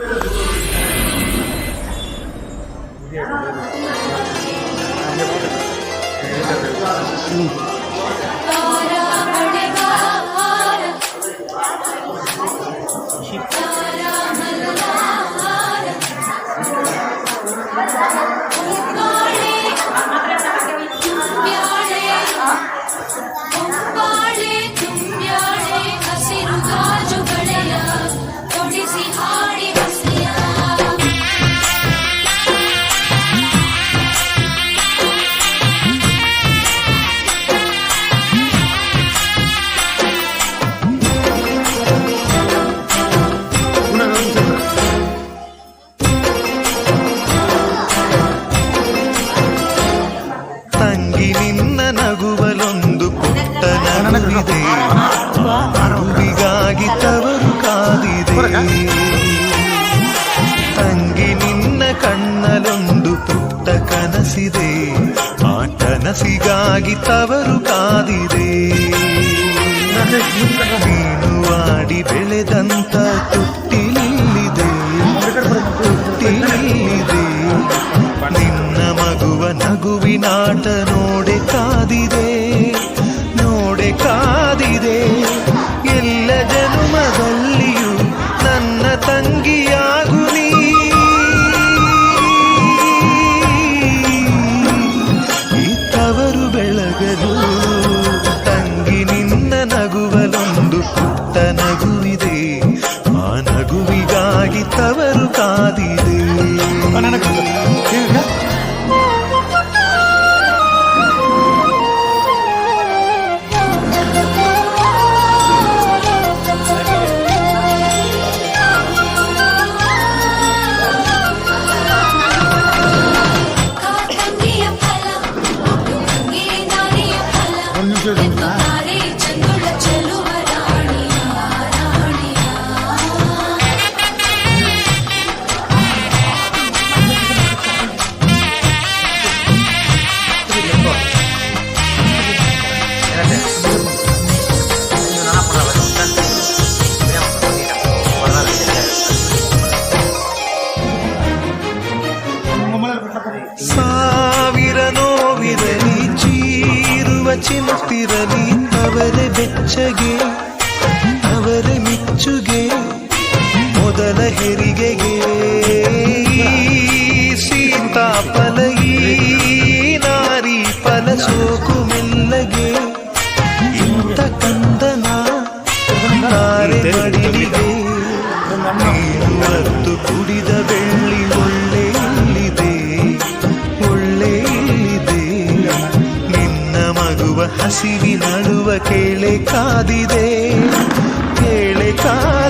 Yeah. ಕನಸಿದೆ ಆ ಕನಸಿಗಾಗಿ ತವರು ಕಾದಿದೆ. ನೀನು ಆಡಿ ಬೆಳೆದಂತ ತುಟ್ಟಿಲಿದೆ ತುಟ್ಟಿಲಿದೆ ನಿನ್ನ ಮಗುವ ನಗುವಿನಾಟ ನೋಡೆ ಕಾದಿದೆ. ನಗುವಿದೆ ಆ ನಗುವಿಗಾಗಿ ತವರು ಕಾದಿದೆ ಚಿಂತಿರಲಿ ಅವರ ಬೆಚ್ಚಗೆ, ಅವರ ಮಿಚ್ಚುಗೆ, ಮೊದಲ ಹೆರಿಗೆಗೆ. ಸೀತಾಫಲ ನಾರಿ ಫಲ ಸೋಕು ಮೆಲ್ಲಗೆ. ಇಂತ ಕಂದನ ನಾರೆ ಮಡಿಲಿಗೆ ಅತ್ತು ಕುಡಿದ ಬೆಳ್ಳಿ. ಹಸಿವಿ ನಡುವ ಕೇಳೆ ಕಾದಿದೆ ಕೇಳೆ ಕಾದಿದೆ.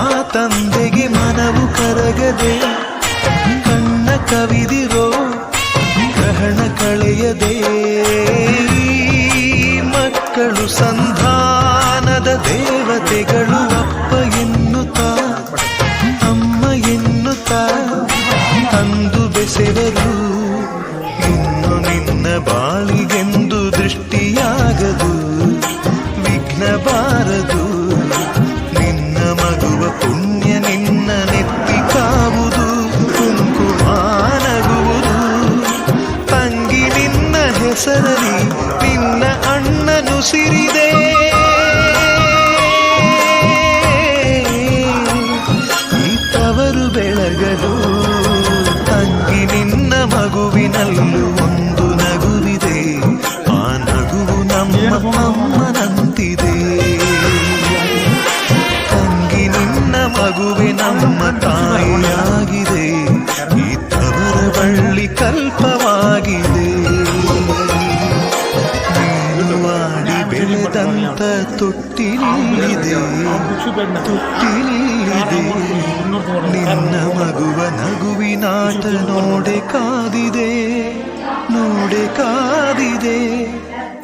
ಆ ತಂದೆಗೆ ಮನವು ಕರಗದೆ ಕಣ್ಣ ಕವಿದಿರೋ ಗ್ರಹಣ ಕಳೆಯದೆ. ಕಣ್ಣಲ್ಲಿ ಒಂದು ನಗುವಿದೆ. ಆ ನಗುವು ನಮ್ಮ ಅಮ್ಮನಂತಿದೆ. ತಂಗಿ ನಿನ್ನ ಮಗುವೆ ನಮ್ಮ ತಾಯಿಯಾಗಿದೆ. ಈ ತವರ ಬಳ್ಳಿ ಕಲ್ಪವಾಗಿದೆ. ಮಾಡಿ ಬೆಳೆದಂತ ತೊಟ್ಟಿಲಿದೆ ತೊಟ್ಟಿಲಿದೆ ನಿನ್ನ ಮಗುವ ನಗುವಿನಾಟ ನೋಡೆ ಕಾದಿದೆ. ನೋಡೆ ಕಾದಿದೆ.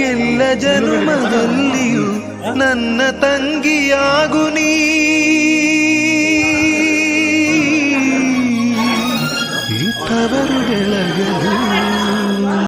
ಎಲ್ಲ ಜನ್ಮದಲ್ಲಿಯೂ ನನ್ನ ತಂಗಿಯಾಗು ನೀ